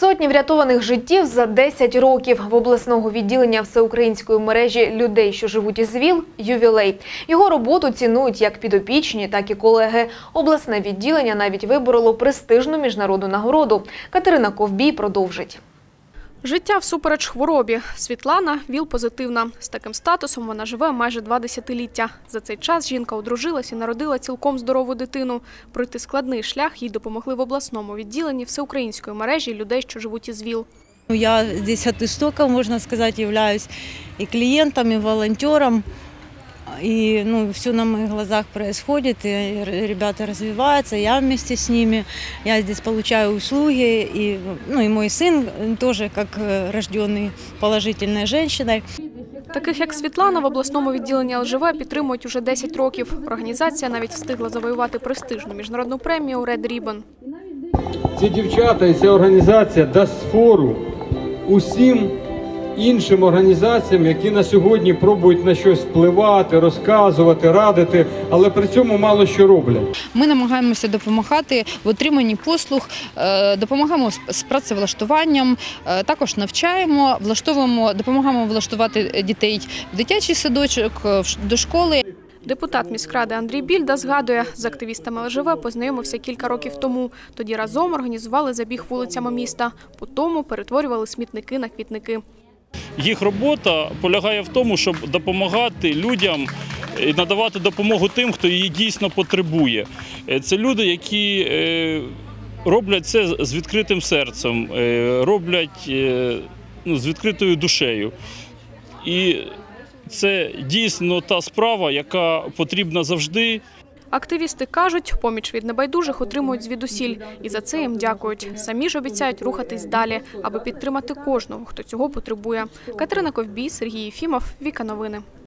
Сотні врятованих життів за 10 років в обласного відділення всеукраїнської мережі людей, що живуть із ВІЛ – ювілей. Його роботу цінують як підопічні, так і колеги. Обласне відділення навіть вибороло престижну міжнародну нагороду. Катерина Ковбій продовжить. Життя всупереч хворобі. Світлана ВІЛ-позитивна. З таким статусом вона живе майже два десятиліття. За цей час жінка одружилась і народила цілком здорову дитину. Пройти складний шлях їй допомогли в обласному відділенні всеукраїнської мережі людей, що живуть із ВІЛ. Ну, Я здесь от истоков, можна сказати, являюсь і клієнтом, і волонтером. И ну, все на моих глазах происходит, и р- ребята развиваются, я вместе с ними. Я здесь получаю услуги, и, ну, и мой сын э, тоже как э, рожденный положительной женщиной. Таких як Світлана в обласному відділенні ЛЖВ підтримують уже 10 років. Організація навіть встигла завоювати престижну міжнародну премію Red Ribbon. Ці дівчата і ця організація дасть фору усім іншим організаціям, які на сьогодні пробують на щось впливати, розказувати, радити, але при цьому мало що роблять. Ми намагаємося допомагати в отриманні послуг, е, допомагаємо з- працевлаштуванням, е, також навчаємо, влаштовуємо, допомагаємо влаштувати дітей в дитячий садочок, е, в ш- до школи. Депутат міськради Андрій Більда згадує, з активістами ЛЖВ познайомився кілька років тому. Тоді разом організували забіг вулицями міста. По тому перетворювали смітники на квітники. Їх робота полягає в тому, щоб допомагати людям і надавати допомогу тим, хто її дійсно потребує. Е, Це люди, які е, роблять це з відкритим серцем, е, роблять ну, з відкритою душею. І це дійсно та справа, яка потрібна завжди. Активісти кажуть, поміч від небайдужих отримують звідусіль. І за це їм дякують. Самі ж обіцяють рухатись далі, аби підтримати кожного, хто цього потребує. Катерина Ковбій, Сергій Єфімов, Віка Новини.